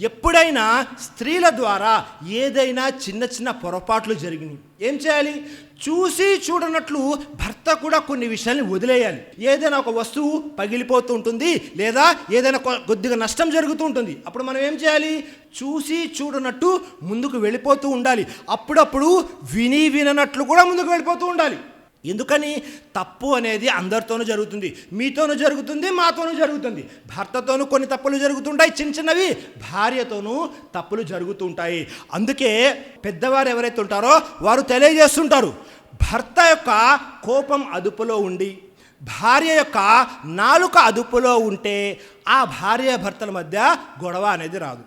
ఎప్పుడైనా స్త్రీల ద్వారా ఏదైనా చిన్న చిన్న పొరపాట్లు జరిగినాయి. ఏం చేయాలి? చూసి చూడనట్లు భర్త కూడా కొన్ని విషయాల్ని వదిలేయాలి. ఏదైనా ఒక వస్తువు పగిలిపోతూ ఉంటుంది లేదా ఏదైనా కొ- కొద్దిగా నష్టం జరుగుతూ ఉంటుంది. అప్పుడు మనం ఏం చేయాలి? చూసి చూడనట్టు ముందుకు వెళ్ళిపోతూ ఉండాలి. అప్పుడప్పుడు విని విననట్లు కూడా ముందుకు వెళ్ళిపోతూ ఉండాలి. ఎందుకని? తప్పు అనేది అందరితోనూ జరుగుతుంది. మీతోనూ జరుగుతుంది మాతోనూ జరుగుతుంది. భర్తతోనూ కొన్ని తప్పులు జరుగుతుంటాయి చిన్న చిన్నవి. భార్యతోనూ తప్పులు జరుగుతుంటాయి. అందుకే పెద్దవారు ఎవరైతే ఉంటారో వారు తెలియజేస్తుంటారు భర్త యొక్క కోపం అదుపులో ఉండి భార్య యొక్క నాలుక అదుపులో ఉంటే ఆ భార్య భర్తల మధ్య గొడవ అనేది రాదు.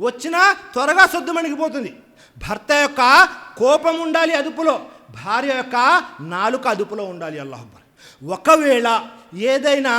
వచ్చినా త్వరగా సొద్దుమణిగిపోతుంది భర్త యొక్క కోపం ఉండాలి అదుపులో. భార్య యొక్క నాలుక అదుపులో ఉండాలి అల్లాహబ్బర్ ఒకవేళ ఏదైనా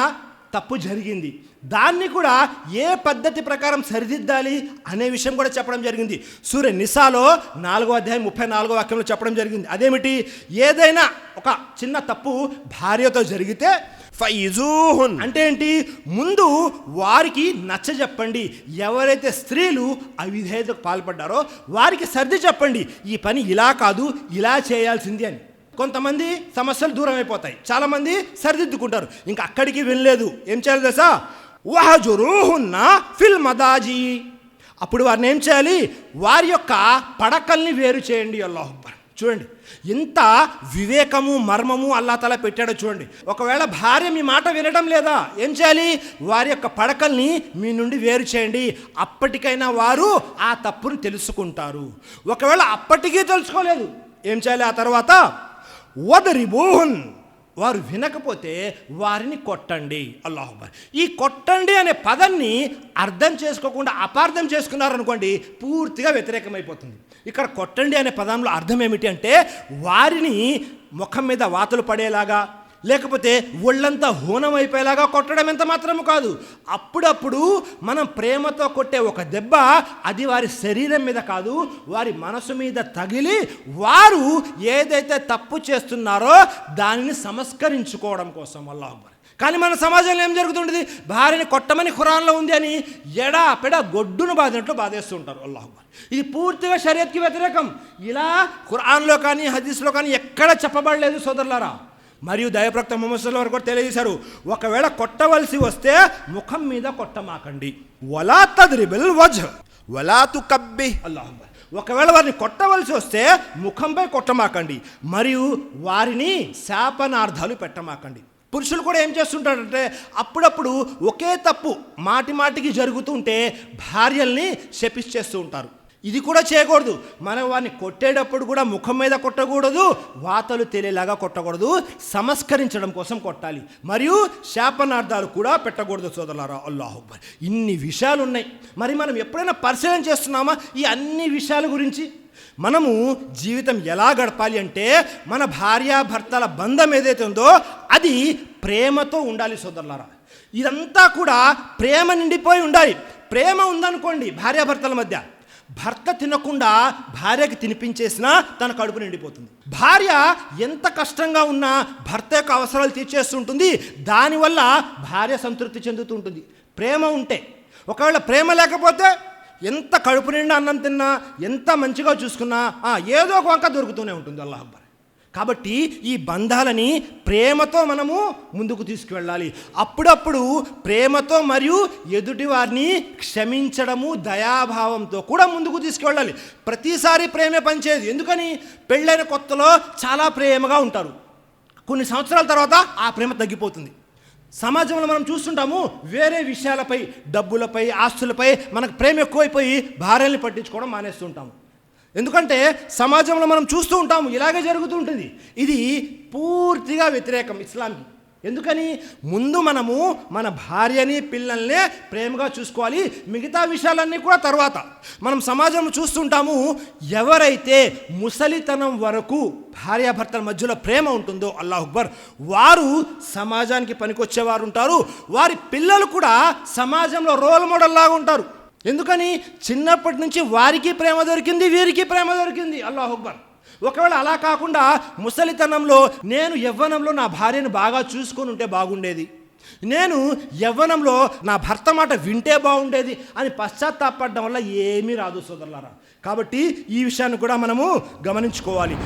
తప్పు జరిగింది దాన్ని కూడా ఏ పద్ధతి ప్రకారం సరిదిద్దాలి అనే విషయం కూడా చెప్పడం జరిగింది. సూర్య నిసాలో నాలుగో అధ్యాయం ముప్పై నాలుగో వాక్యంలో చెప్పడం జరిగింది. అదేమిటి? ఏదైనా ఒక చిన్న తప్పు భార్యతో జరిగితే ఫైజూహున్. అంటే ఏంటి? ముందు వారికి నచ్చ చెప్పండి. ఎవరైతే స్త్రీలు అవిధేయతకు పాల్పడ్డారో వారికి సర్ది చెప్పండి. ఈ పని ఇలా కాదు ఇలా చేయాల్సింది అని. కొంతమంది సమస్యలు దూరం అయిపోతాయి చాలామంది సరిదిద్దుకుంటారు. ఇంకా అక్కడికి వెళ్ళలేదు ఏం చేయాలి తెలుసా? వహజురూహున్న ఫిల్ మదాజీ. అప్పుడు వారిని ఏం చేయాలి? వారి యొక్క పడకల్ని వేరు చేయండి అల్లాహుబ్బర్ చూడండి ఇంత వివేకము మర్మము అల్లా తల పెట్టాడో చూడండి. ఒకవేళ భార్య మీ మాట వినడం లేదా? ఏం చేయాలి? వారి యొక్క పడకల్ని మీ నుండి వేరు చేయండి. అప్పటికైనా వారు ఆ తప్పును తెలుసుకుంటారు. ఒకవేళ అప్పటికీ తెలుసుకోలేదు ఏం చేయాలి ఆ తర్వాత? వదరిబూహన్. వారు వినకపోతే వారిని కొట్టండి. అల్లాహుబర్ ఈ కొట్టండి అనే పదాన్ని అర్థం చేసుకోకుండా అపార్థం చేసుకున్నారనుకోండి పూర్తిగా వ్యతిరేకమైపోతుంది. ఇక్కడ కొట్టండి అనే పదంలో అర్థం ఏమిటి అంటే వారిని ముఖం మీద వాతలు పడేలాగా లేకపోతే ఒళ్ళంతా హోనం అయిపోయేలాగా కొట్టడం ఎంత మాత్రము కాదు. అప్పుడప్పుడు మనం ప్రేమతో కొట్టే ఒక దెబ్బ అది వారి శరీరం మీద కాదు వారి మనసు మీద తగిలి వారు ఏదైతే తప్పు చేస్తున్నారో దానిని సంస్కరించుకోవడం కోసం వల్ల కానీ మన సమాజంలో ఏం జరుగుతుంటుంది? భార్యని కొట్టమని ఖురాన్లో ఉంది అని ఎడా పెడ గొడ్డును బాధినట్లు బాధేస్తుంటారు అల్లాహ్ ఇది పూర్తిగా షరియత్కి వ్యతిరేకం. ఇలా ఖురాన్లో కానీ హదీస్లో కానీ ఎక్కడ చెప్పబడలేదు సోదరులారా? మరియు దయప్రక్త ముహమ్మద్ సల్లాహు వారు కూడా తెలియజేశారు. ఒకవేళ కొట్టవలసి వస్తే ముఖం మీద కొట్టమాకండి. వలా తద్రిబిల్ వజ్ వలా తుకబ్బి అల్లాహ్ ఒకవేళ వారిని కొట్టవలసి వస్తే ముఖంపై కొట్టమాకండి. మరియు వారిని శాపనార్థాలు పెట్టమాకండి. పురుషులు కూడా ఏం చేస్తుంటారంటే అప్పుడప్పుడు ఒకే తప్పు మాటి మాటికి జరుగుతుంటే భార్యల్ని శపిచ్చేస్తూ ఉంటారు. ఇది కూడా చేయకూడదు. మనం వారిని కొట్టేటప్పుడు కూడా ముఖం మీద కొట్టకూడదు వాతలు తెలియలాగా కొట్టకూడదు సంస్కరించడం కోసం కొట్టాలి. మరియు శాపనార్థాలు కూడా పెట్టకూడదు సోదరులారా అల్లాహుబ్బర్ ఇన్ని విషయాలు ఉన్నాయి మరి మనం ఎప్పుడైనా పరిశీలన చేస్తున్నామా ఈ అన్ని విషయాల గురించి? మనము జీవితం ఎలా గడపాలి అంటే మన భార్యాభర్తల బంధం ఏదైతే ఉందో అది ప్రేమతో ఉండాలి సోదరులారా. ఇదంతా కూడా ప్రేమ నిండిపోయి ఉండాలి. ప్రేమ ఉందనుకోండి భార్యాభర్తల మధ్య. భర్త తినకుండా భార్యకి తినిపించేసినా తన కడుపు నిండిపోతుంది. భార్య ఎంత కష్టంగా ఉన్నా భర్త యొక్క అవసరాలు తీర్చేస్తుంటుంది. దానివల్ల భార్య సంతృప్తి చెందుతుంటుంది. ప్రేమ ఉంటే. ఒకవేళ ప్రేమ లేకపోతే ఎంత కడుపు నిండా అన్నం తిన్నా ఎంత మంచిగా చూసుకున్నా ఏదో ఒక వంక దొరుకుతూనే ఉంటుంది అల్లాహ్ కాబట్టి ఈ బంధాలని ప్రేమతో మనము ముందుకు తీసుకువెళ్ళాలి. అప్పుడప్పుడు ప్రేమతో మరియు ఎదుటి వారిని క్షమించడము దయాభావంతో కూడా ముందుకు తీసుకువెళ్ళాలి. ప్రతిసారి ప్రేమే పనిచేయదు. ఎందుకని? పెళ్ళైన కొత్తలో చాలా ప్రేమగా ఉంటారు. కొన్ని సంవత్సరాల తర్వాత ఆ ప్రేమ తగ్గిపోతుంది. సమాజంలో మనం చూస్తుంటాము వేరే విషయాలపై డబ్బులపై ఆస్తులపై మనకు ప్రేమ ఎక్కువైపోయి భార్యల్ని పట్టించుకోవడం మానేస్తుంటాము. ఎందుకంటే సమాజంలో మనం చూస్తూ ఉంటాము ఇలాగే జరుగుతూ ఉంటుంది. ఇది పూర్తిగా వ్యతిరేకం ఇస్లాంకి. ఎందుకని? ముందు మనము మన భార్యని పిల్లల్నే ప్రేమగా చూసుకోవాలి. మిగతా విషయాలన్నీ కూడా తర్వాత. మనం సమాజంలో చూస్తుంటాము ఎవరైతే ముసలితనం వరకు భార్యాభర్తల మధ్యలో ప్రేమ ఉంటుందో అల్లాహ్ అక్బర్ వారు సమాజానికి పనికొచ్చేవారు ఉంటారు. వారి పిల్లలు కూడా సమాజంలో రోల్ మోడల్ లాగా ఉంటారు. ఎందుకని చిన్నప్పటి నుంచి వారికి ప్రేమ దొరికింది వీరికి ప్రేమ దొరికింది. అల్లాహ్ అక్బర్. ఒకవేళ అలా కాకుండా ముసలితనంలో నేను యవ్వనంలో నా భార్యను బాగా చూసుకొని ఉంటే బాగుండేది. నేను యవ్వనంలో నా భర్త మాట వింటే బాగుండేది అని పశ్చాత్తాపడడం వల్ల ఏమీ రాదు సోదరులారా. కాబట్టి ఈ విషయాన్ని కూడా మనము గమనించుకోవాలి.